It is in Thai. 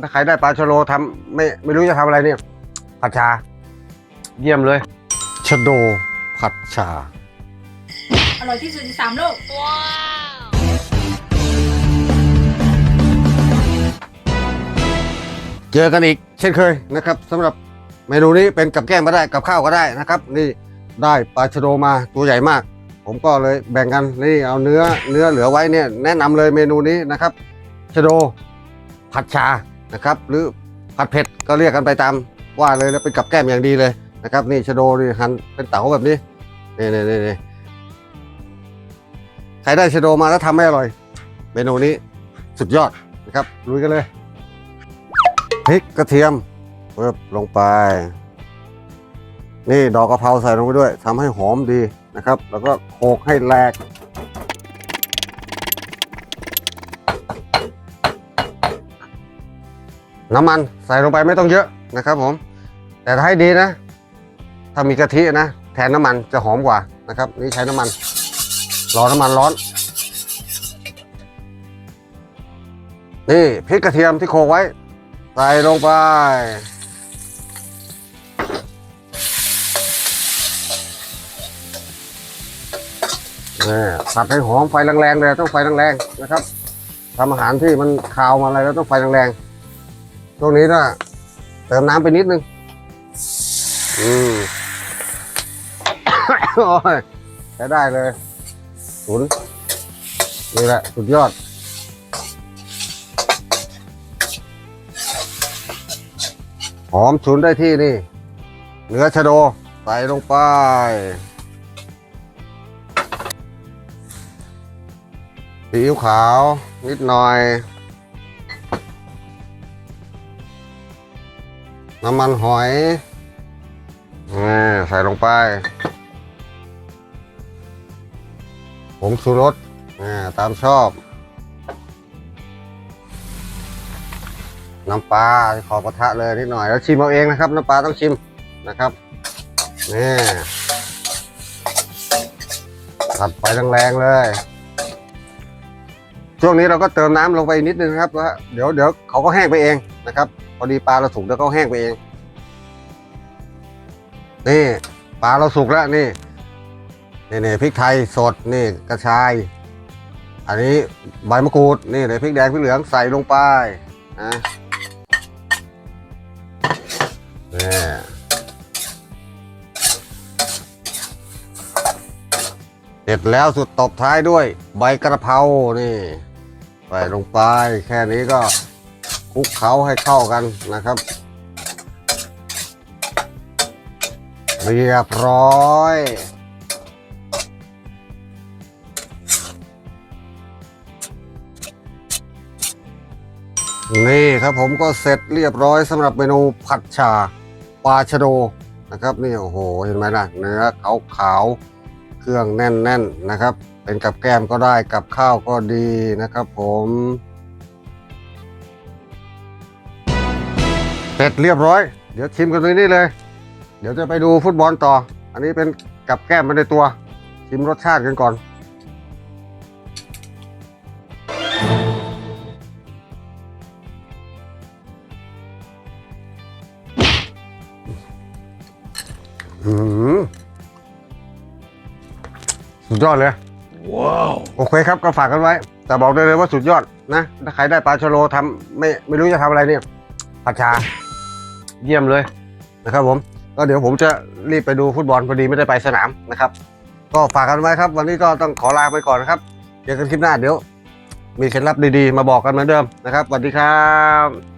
ถ้าใครได้ปลาชะโลทำไม่ไม่รู้จะทำอะไรเนี่ย ผัดชา เยี่ยมเลยชะโดผัดชา อร่อยที่สุดในสามโลก เจอกันอีกเช่นเคยนะครับสำหรับเมนูนี้เป็นกับแกล้มก็ได้กับข้าวก็ได้นะครับ นี่ได้ปลาชะโดมาตัวใหญ่มาก ผมก็เลยแบ่งกันนี่เอาเนื้อเนื้อเหลือไว้เนี่ยแนะนำเลยเมนูนี้นะครับชะโดผัดชา นะครับ หรือผัดเผ็ดก็เรียกกันไปตามว่าเลยแล้วเป็นกับแก้มอย่างดีเลยนะครับ นี่ชะโดนี่หั่นเป็นเต๋าแบบนี้นี่นี่นี่นี่ใครได้ชะโดมาแล้วทำไม่อร่อย เมนูนี้สุดยอดนะครับลุยกันเลยพริกกระเทียมเพิ่มลงไป นี่ดอกกระเพราใส่ลงไปด้วยทำให้หอมดีนะครับ แล้วก็โขกให้แหลก น้ำมันใส่ลงไปไม่ต้องเยอะนะครับผม แต่ถ้าให้ดีนะ ถ้ามีกะทินะแทนน้ำมันจะหอมกว่านะครับ นี่ใช้น้ำมัน รอน้ำมันร้อน นี่พริกกระเทียมที่โขลกไว้ ใส่ลงไปนี่ผัดให้หอมไฟแรงๆเลยต้องไฟแรงๆนะครับทำอาหารที่มันคาวมาอะไรแล้วต้องไฟแรงๆ ช่วงนี้นะเติมน้ำไปนิดนึง อืมโอ้ยใช้ได้เลยศูนย์นี่แหละ สุดยอด หอมฉุนได้ที่นี่ เนื้อชะโด ใส่ลงไปซีอิ๊วขาวนิดหน่อย น้ำมันหอยนี่ใส่ลงไปผงชูรสอ่ตามชอบ น้ำปลาขอกระทะเลยนิดหน่อย แล้วชิมเอาเองนะครับ น้ำปลาต้องชิมนะครับนี่ตัดไฟแรงๆเลย ช่วงนี้เราก็เติมน้ำลงไปนิดนึงนะครับว่าเดี๋ยวเดี๋ยวเขาก็แห้งไปเองนะครับ พอดีปลาเราสุกแล้วก็แห้งไปเอง นี่ ปลาเราสุกแล้วนี่นี่นี่พริกไทยสดนี่กระชาย อันนี้ใบมะกรูดนี่เดี๋ยพริกแดงพริกเหลืองใส่ลงไปนะนี่เสร็จแล้วสุดตบท้ายด้วย ใบกระเพรานี่ใส่ลงไป แค่นี้ก็ คลุกเคล้าให้เข้ากันนะครับ เรียบร้อยนี่ครับผมก็เสร็จเรียบร้อยสำหรับเมนูผัดชาปลาชะโดนะครับนี่โอ้โหเห็นไหมล่ะเนื้อขาวขาวๆเครื่องแน่นๆนนะครับ เป็นกับแกล้มก็ได้กับข้าวก็ดีนะครับผม เสร็จเรียบร้อย เดี๋ยวชิมกันตรงนี้เลย เดี๋ยวจะไปดูฟุตบอลต่อ อันนี้เป็นกับแก้มมาในตัว ชิมรสชาติกันก่อน อืมสุดยอดเลย ว้าว โอเคครับก็ฝากกันไว้ แต่บอกได้เลยว่าสุดยอดนะ ถ้าใครได้ปลาชะโลทำไม่ไม่รู้จะทำอะไรเนี่ยผัดชา เยี่ยมเลยนะครับผมก็เดี๋ยวผมจะรีบไปดูฟุตบอลพอดีไม่ได้ไปสนามนะครับ ก็ฝากกันไว้ครับ วันนี้ก็ต้องขอลาไปก่อนนะครับเจอกันคลิปหน้าเดี๋ยว มีเคล็ดลับดีๆ มาบอกกันเหมือนเดิมนะครับสวัสดีครับ